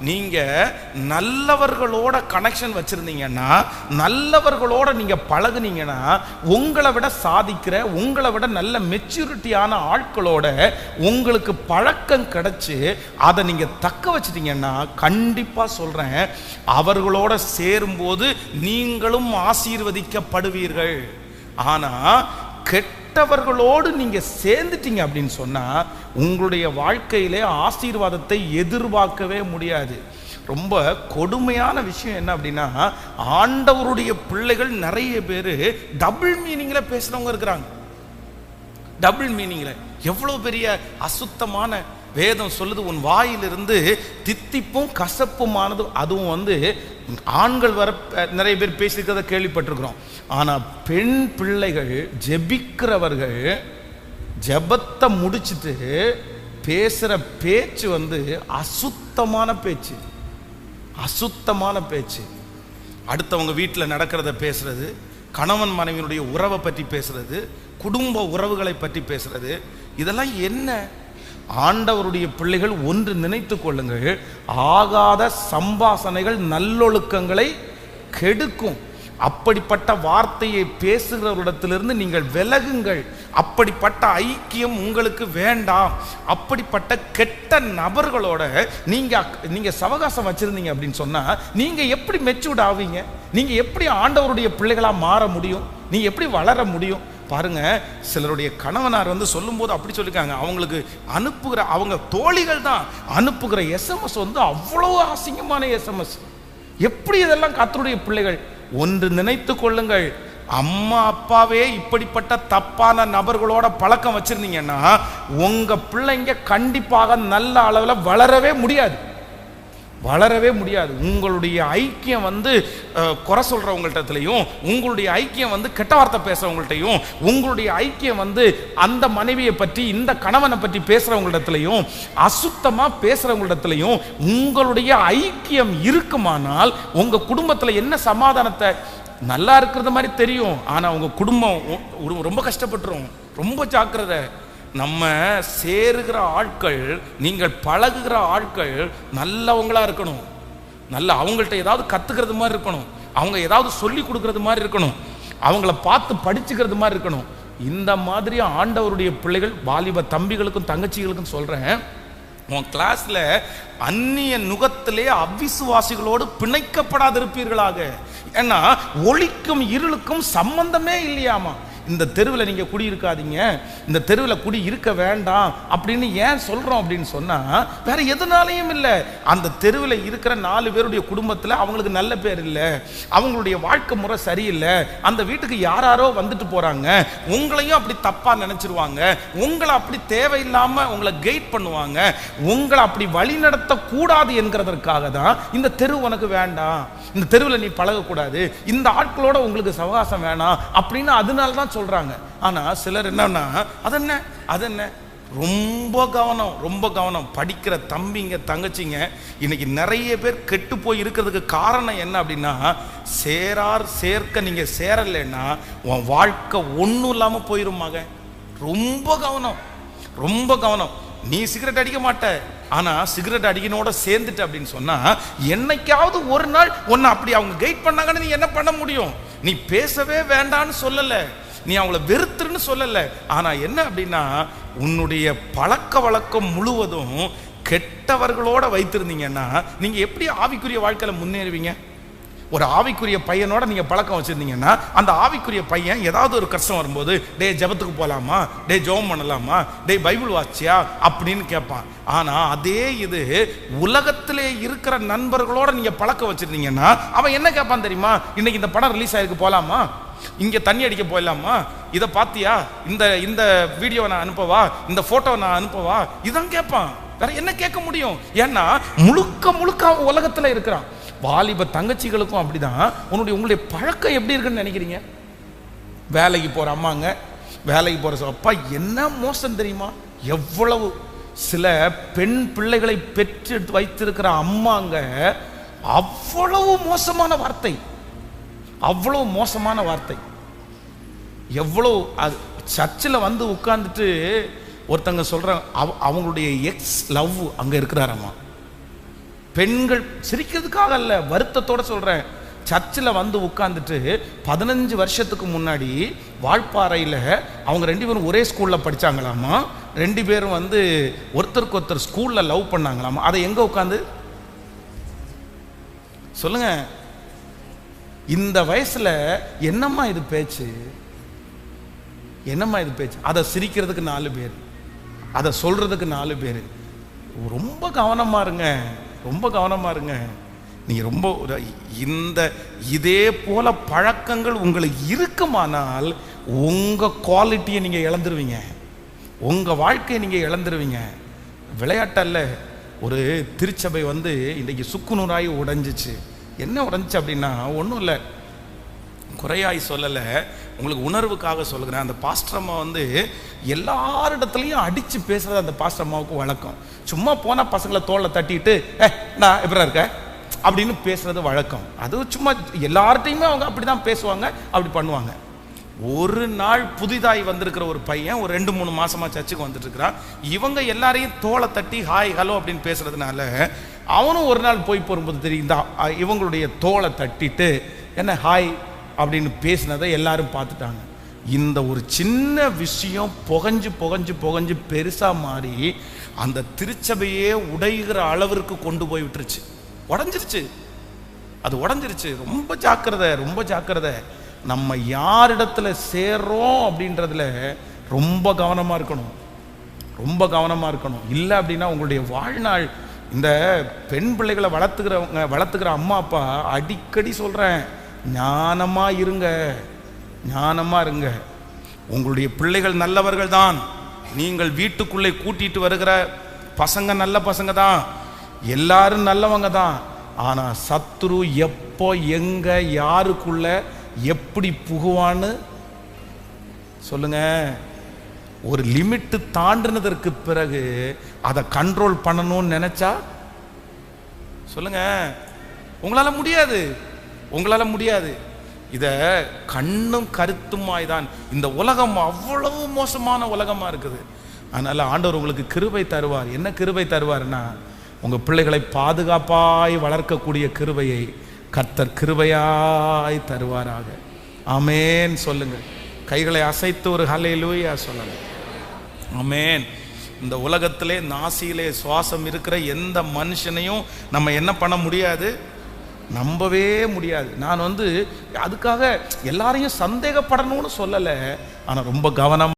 நீங்க நல்லவர்களோட கனெக்ஷன் வச்சிருந்தீங்கன்னா நல்லவர்களோட நீங்க பழகுனீங்கன்னா உங்களை விட சாதிக்கிற உங்களை விட நல்ல மெச்சூரிட்டியான ஆட்களோட உங்களுக்கு பழக்கம் கிடைச்சி அதை நீங்க தக்க வச்சிட்டீங்கன்னா கண்டிப்பா சொல்றேன் அவர்களோட சேரும்போது நீங்களும் ஆசீர்வதிக்கப்படுவீர்கள். ஆனா கெட்டவர்களோடு நீங்க சேர்ந்துட்டீங்க அப்படின்னு சொன்னா உங்களுடைய வாழ்க்கையிலே ஆசீர்வாதத்தை எதிர்பார்க்கவே முடியாது. ரொம்ப கொடுமையான விஷயம் என்ன அப்படின்னா ஆண்டவருடைய பிள்ளைகள் நிறைய பேர் டபுள் மீனிங்கில் பேசுறவங்க இருக்கிறாங்க. டபுள் மீனிங்கில் எவ்வளவு பெரிய அசுத்தமான வேதம் சொல்லுது உன் வாயிலிருந்து தித்திப்பும் கசப்புமானது அதுவும் வந்து ஆண்கள் வர நிறைய பேர் பேசியிருக்கிறத கேள்விப்பட்டிருக்கிறோம். ஆனால் பெண் பிள்ளைகள் ஜெபிக்கிறவர்கள் ஜெபத்தை முடிச்சுட்டு பேசுகிற பேச்சு வந்து அசுத்தமான பேச்சு. அசுத்தமான பேச்சு. அடுத்தவங்க வீட்டில் நடக்கிறத பேசுறது கணவன் மனைவியினுடைய உறவை பற்றி பேசுறது குடும்ப உறவுகளை பற்றி பேசுறது இதெல்லாம் என்ன? ஆண்டவருடைய பிள்ளைகள் ஒன்று நினைத்து கொள்ளுங்கள். ஆகாத சம்பாசனைகள் நல்லொழுக்கங்களை கெடுக்கும். அப்படிப்பட்ட வார்த்தையை பேசுகிறவரிடத்திலிருந்து நீங்கள் விலகுங்கள். அப்படிப்பட்ட ஐக்கியம் உங்களுக்கு வேண்டாம். அப்படிப்பட்ட கெட்ட நபர்களோட நீங்கள் அக்- சவகாசம் வச்சுருந்தீங்க அப்படின்னு சொன்னால் நீங்கள் எப்படி மெச்சூர்ட் ஆவீங்க? நீங்கள் எப்படி ஆண்டவருடைய பிள்ளைகளாக மாற முடியும்? நீங்கள் எப்படி வளர முடியும்? பாருங்க சிலருடைய கணவனார் வந்து சொல்லும்போது அப்படி சொல்லியிருக்காங்க. அவங்களுக்கு அனுப்புகிற அவங்க தோழிகள் தான் அனுப்புகிற எஸ்எம்எஸ் வந்து அவ்வளோ அசிங்கமான எஸ்எம்எஸ் எப்படி இதெல்லாம் கத்தருடைய பிள்ளைகள்? ஒன்று நினைத்து கொள்ளுங்கள். அம்மா அப்பாவே இப்படிப்பட்ட தப்பான நபர்களோட பழக்கம் வச்சிருந்தீங்கன்னா உங்க பிள்ளைங்க கண்டிப்பாக நல்ல அளவில் வளரவே முடியாது. வளரவே முடியாது. உங்களுடைய ஐக்கியம் வந்து குறை சொல்றவங்கள்ட்டத்துலையும் உங்களுடைய ஐக்கியம் வந்து கெட்ட வார்த்தை பேசுகிறவங்கள்ட்டையும் உங்களுடைய ஐக்கியம் வந்து அந்த மனைவியை பற்றி இந்த கணவனை பற்றி பேசுகிறவங்களிடத்துலையும் அசுத்தமாக பேசுகிறவங்களிடத்துலையும் உங்களுடைய ஐக்கியம் இருக்குமானால் உங்கள் குடும்பத்தில் என்ன சமாதானத்தை நல்லா இருக்கிறது மாதிரி தெரியும். ஆனால் உங்கள் குடும்பம் ரொம்ப கஷ்டப்பட்டுரும். ரொம்ப ஜாக்கிரதை. நம்ம சேருகிற ஆட்கள் நீங்கள் பழகுகிற ஆட்கள் நல்லவங்களாக இருக்கணும். நல்ல அவங்கள்ட்ட ஏதாவது கற்றுக்கிறது மாதிரி இருக்கணும். அவங்க ஏதாவது சொல்லி கொடுக்கறது மாதிரி இருக்கணும். அவங்கள பார்த்து படிச்சுக்கிறது மாதிரி இருக்கணும். இந்த மாதிரி ஆண்டவருடைய பிள்ளைகள் வாலிப தம்பிகளுக்கும் தங்கச்சிகளுக்கும் சொல்கிறேன் உன் கிளாஸில் அந்நிய நுகத்திலே அவிசுவாசிகளோடு பிணைக்கப்படாதிருப்பீர்களாக. ஏன்னா ஒளிக்கும் இருளுக்கும் சம்பந்தமே இல்லையாமா? இந்த தெருவில் நீங்கள் குடி இருக்காதீங்க இந்த தெருவில் குடி இருக்க வேண்டாம் அப்படின்னு ஏன் சொல்கிறோம் அப்படின்னு சொன்னால் வேற எதுனாலையும் இல்லை. அந்த தெருவில் இருக்கிற நாலு பேருடைய குடும்பத்தில் அவங்களுக்கு நல்ல பேர் இல்லை. அவங்களுடைய வாழ்க்கை முறை சரியில்லை. அந்த வீட்டுக்கு யாராரோ வந்துட்டு போகிறாங்க உங்களையும் அப்படி தப்பாக நினச்சிருவாங்க. உங்களை அப்படி தேவையில்லாமல் உங்களை கைட் பண்ணுவாங்க. உங்களை அப்படி வழி நடத்தக்கூடாது என்கிறதற்காக தான் இந்த தெரு உனக்கு வேண்டாம். இந்த தெருவில் நீ பழகக்கூடாது. இந்த ஆட்களோட உங்களுக்கு சவகாசம் வேணாம் அப்படின்னு அதனால தான் சொல்றாங்க. ஆனா சிலர் என்னன்னா அதென்ன? அதென்ன? ரொம்ப கவனம் ரொம்ப கவனம். படிக்கிற தம்பிங்க தங்கச்சிங்க இன்னைக்கு நிறைய பேர் கெட்டு போய் இருக்கிறதுக்கு காரணம் என்ன அப்படின்னா சேரார் சேர்க்க நீங்க சேரலைன்னா உன் வாழ்க்கை ஒன்றும் இல்லாமல் போயிடும் மகன். ரொம்ப கவனம் ரொம்ப கவனம். நீ சிகரெட் அடிக்க மாட்ட. ஆனா சிகரெட் அடிக்கனோட சேர்ந்துட்ட அப்படின்னு சொன்னா என்னைக்காவது ஒரு நாள் ஒன்று அப்படி அவங்க கைட் பண்ணாங்கன்னு நீ என்ன பண்ண முடியும்? நீ பேசவே வேண்டான்னு சொல்லலை. நீ அவங்கள வெறுத்துருன்னு சொல்லல. ஆனா என்ன அப்படின்னா உன்னுடைய பழக்க வழக்கம் முழுவதும் கெட்டவர்களோட வைத்திருந்தீங்கன்னா நீங்க எப்படி ஆவிக்குரிய வாழ்க்கையில முன்னேறுவீங்க? ஒரு ஆவிக்குரிய பையனோட நீங்க பழக்கம் வச்சிருந்தீங்கன்னா அந்த ஆவிக்குரிய பையன் ஏதாவது ஒரு கஷ்டம் வரும்போது டே ஜெபத்துக்கு போகலாமா டே ஜெபம் பண்ணலாமா? டே பைபிள் வாட்சியா அப்படின்னு கேட்பான். ஆனா அதே இது உலகத்திலே இருக்கிற நண்பர்களோட நீங்க பழக்கம் வச்சிருந்தீங்கன்னா அவன் என்ன கேட்பான் தெரியுமா? இன்னைக்கு இந்த படம் ரிலீஸ் ஆயிருக்கு போலாமா? இங்கே தண்ணி அடிக்க போயிடலாமா? இதை பார்த்தியா இந்த இந்த வீடியோவை நான் அனுப்பவா? இந்த ஃபோட்டோவை நான் அனுப்பவா? இதான் கேட்பான் வேற என்ன கேட்க முடியும்? ஏன்னா முழுக்க முழுக்க அவன் உலகத்துல இருக்கிறான். வாலிப தங்கச்சிகளுக்கும் அப்படிதான். உன்னுடைய உங்களுடைய பழக்கம் எப்படி இருக்குன்னு நினைக்கிறீங்க? வேலைக்கு போற அம்மாங்க வேலைக்கு போற அப்பா என்ன மோசம் தெரியுமா? எவ்வளவு. சில பெண் பிள்ளைகளை பெற்று வைத்திருக்கிற அம்மாங்க அவ்வளவு மோசமான வார்த்தை. அவ்வளோ மோசமான வார்த்தை. எவ்வளோ அது சர்ச்சில் வந்து உட்கார்ந்துட்டு ஒருத்தங்க சொல்கிறாங்க அவ- அவங்களுடைய எக்ஸ் லவ் அங்கே இருக்கிறாரம்மா பெண்கள் சிரிக்கிறதுக்காக அல்ல வருத்தத்தோட சொல்கிறேன் சர்ச்சில் வந்து உட்காந்துட்டு பதினஞ்சு வருஷத்துக்கு முன்னாடி வாழ்ப்பாறையில் அவங்க ரெண்டு பேரும் ஒரே ஸ்கூலில் படிச்சாங்களாமா? ரெண்டு பேரும் வந்து ஒருத்தருக்கு ஒருத்தர் ஸ்கூலில் லவ் பண்ணாங்களாமா? அதை எங்கே உட்காந்து சொல்லுங்கள் இந்த வயசுல என்னம்மா இது பேச்சு? என்னம்மா இது பேச்சு? அதை சிரிக்கிறதுக்கு நாலு பேர். அதை சொல்கிறதுக்கு நாலு பேர். ரொம்ப கவனமா இருங்க. ரொம்ப கவனமா இருங்க. நீங்கள் ரொம்ப இந்த இதே போல பழக்கங்கள் உங்களுக்கு இருக்குமானால் உங்கள் குவாலிட்டியை நீங்கள் இழந்துருவீங்க. உங்கள் வாழ்க்கையை நீங்கள் இழந்துருவீங்க. விளையாட்டல்ல ஒரு திருச்சபை வந்து இன்னைக்கு சுக்குநூறாகி உடைஞ்சிச்சு. என்ன உடஞ்சிச்சு அப்படின்னா ஒன்றும் இல்லை. குறையாய் சொல்லலை. உங்களுக்கு உணர்வுக்காக சொல்லுகிறேன். அந்த பாஸ்டரம்மா வந்து எல்லாரிடத்துலையும் அடித்து பேசுகிறது அந்த பாஸ்டரம்மாவுக்கு வழக்கம். சும்மா போனால் பசங்களை தோலை தட்டிட்டு ஏ நான் எப்படி இருக்க? அப்படின்னு பேசுகிறது வழக்கம். அது சும்மா எல்லார்ட்டையுமே அவங்க அப்படி தான் பேசுவாங்க அப்படி பண்ணுவாங்க. ஒரு நாள் புதிதாய் வந்திருக்கிற ஒரு பையன் ஒரு ரெண்டு மூணு மாசமா சர்ச்சுக்கு வந்துட்டு இருக்கிறான் இவங்க எல்லாரையும் தோலை தட்டி ஹாய் ஹலோ அப்படின்னு பேசுறதுனால அவனும் ஒரு நாள் போய் போகும்போது தெரியுதா இவங்களுடைய தோலை தட்டிட்டு என்ன ஹாய் அப்படின்னு பேசினதை எல்லாரும் பார்த்துட்டாங்க. இந்த ஒரு சின்ன விஷயம் புகஞ்சு புகஞ்சு புகஞ்சு பெருசா மாறி அந்த திருச்சபையே உடைகிற அளவிற்கு கொண்டு போய் விட்டுருச்சு. உடஞ்சிருச்சு. அது உடஞ்சிருச்சு. ரொம்ப ஜாக்கிரதை ரொம்ப ஜாக்கிரதை. நம்ம யாரிடத்தில் சேர்றோம் அப்படின்றதுல ரொம்ப கவனமாக இருக்கணும். ரொம்ப கவனமாக இருக்கணும். இல்லை அப்படின்னா உங்களுடைய வாழ்நாள் இந்த பெண் பிள்ளைகளை வளர்த்துக்கிறவங்க வளர்த்துக்கிற அம்மா அப்பா அடிக்கடி சொல்கிறேன் ஞானமாக இருங்க ஞானமாக இருங்க. உங்களுடைய பிள்ளைகள் நல்லவர்கள் தான். நீங்கள் வீட்டுக்குள்ளே கூட்டிட்டு வருகிற பசங்க நல்ல பசங்க தான். எல்லாரும் நல்லவங்க தான். ஆனால் சத்ரு எப்போ எங்கே யாருக்குள்ளே எப்படி புகுவான்னு சொல்லுங்க. ஒரு லிமிட்டு தாண்டினதற்கு பிறகு அதை கண்ட்ரோல் பண்ணணும்னு நினைச்சா? சொல்லுங்க. உங்களால முடியாது. உங்களால முடியாது. இத கண்ணும் கருத்துமாய் தான். இந்த உலகம் அவ்வளவு மோசமான உலகமா இருக்குது. அதனால ஆண்டவர் உங்களுக்கு கிருபை தருவார். என்ன கிருபை தருவார்னா உங்க பிள்ளைகளை பாதுகாப்பாய் வளர்க்கக்கூடிய கிருபையை கர்த்தர் கிருபையாய் தருவாராக. அமேன் சொல்லுங்கள். கைகளை அசைத்து ஒரு ஹலையிலூயா சொல்லலாம் அமேன் இந்த உலகத்திலே நாசியிலே சுவாசம் இருக்கிற எந்த மனுஷனையும் நம்ம என்ன பண்ண முடியாது? நம்பவே முடியாது. நான் வந்து அதுக்காக எல்லாரையும் சந்தேகப்படணும்னு சொல்லலை. ஆனால் ரொம்ப கவனம்